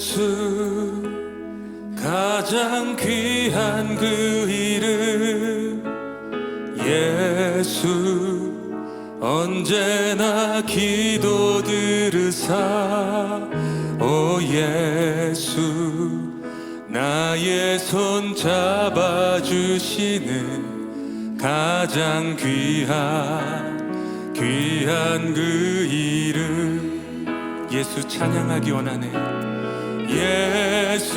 예수 가장 귀한 그 이름 예수 언제나 기도 들으사. 오 예수 나의 손 잡아주시는 가장 귀한 귀한 그 이름 예수 찬양하기 원하네 예수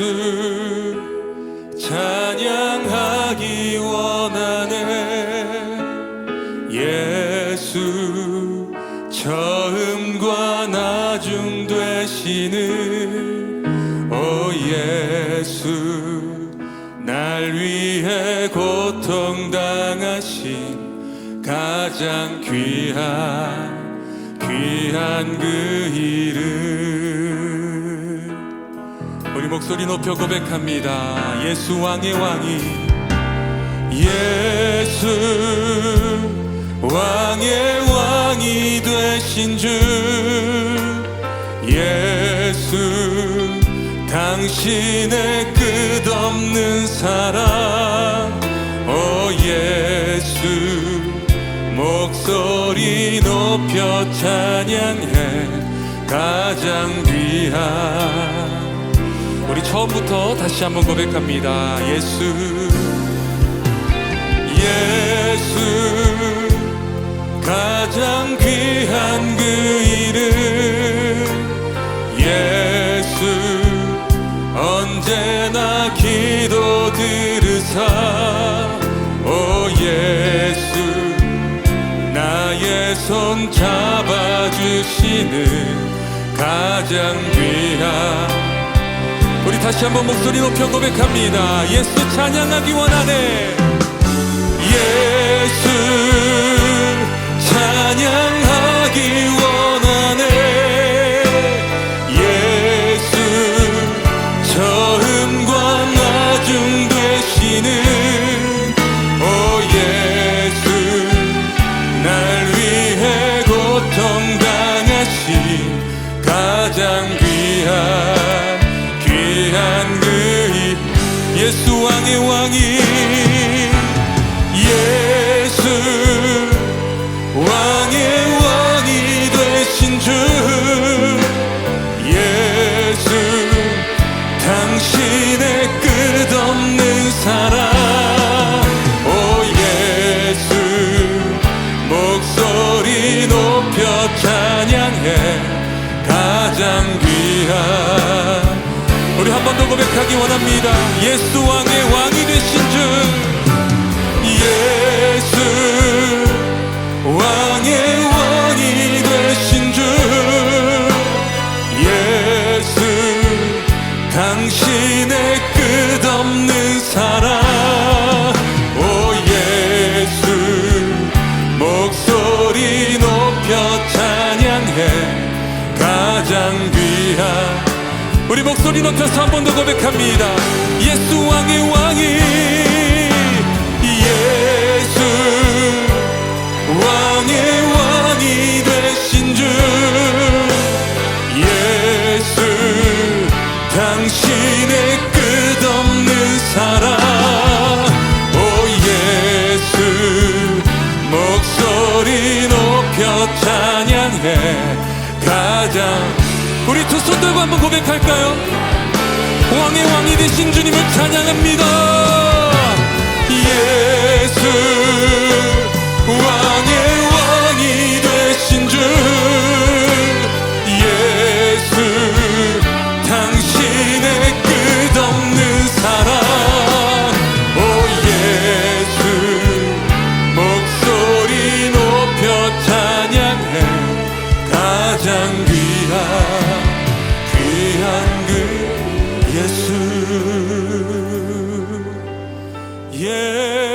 찬양하기 원하네. 예수 처음과 나중 되시는 오 예수 날 위해 고통당하신 가장 귀한 귀한 그 이름 목소리 높여 고백합니다. 예수 왕의 왕이 예수 왕의 왕이 되신 주 예수 당신의 끝없는 사랑. 오 예수 목소리 높여 찬양해. 가장 귀한 우리 처음부터 다시 한번 고백합니다. 예수 예수 가장 귀한 그 이름 예수 언제나 기도 들으사 오 예수 나의 손 잡아주시는 가장 귀한 다시 한번 목소리 높여 고백합니다. 예수 찬양하기 원하네. 예수 찬양하기 원하네. 예수 처음과 나중 되시는 오 예수 날 위해 고통당하신 가장 예수 왕의 왕이 예수 왕의 왕이 되신 주 예수 당신의 끝없는 사랑. 오 예수 목소리 높여 찬양해. 가장 귀한 우리 한 번 더 고백하기 원합니다. 예수 왕의 왕이 되신 주 예수 우리 목소리 높여서 한 번 더 고백합니다. 예수 왕의 왕이 한번 고백할까요? 왕의 왕이 되신 주님을 찬양합니다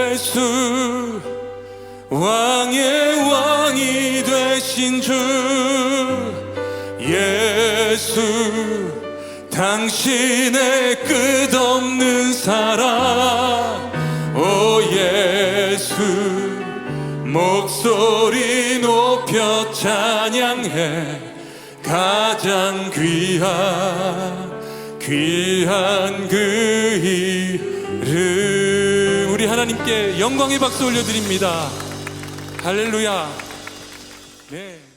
예수 왕의 왕이 되신 주 예수 당신의 끝없는 사랑. 오 예수 목소리 높여 찬양해. 가장 귀한 귀한 그 이름 하나님께 영광의 박수 올려드립니다 할렐루야 네.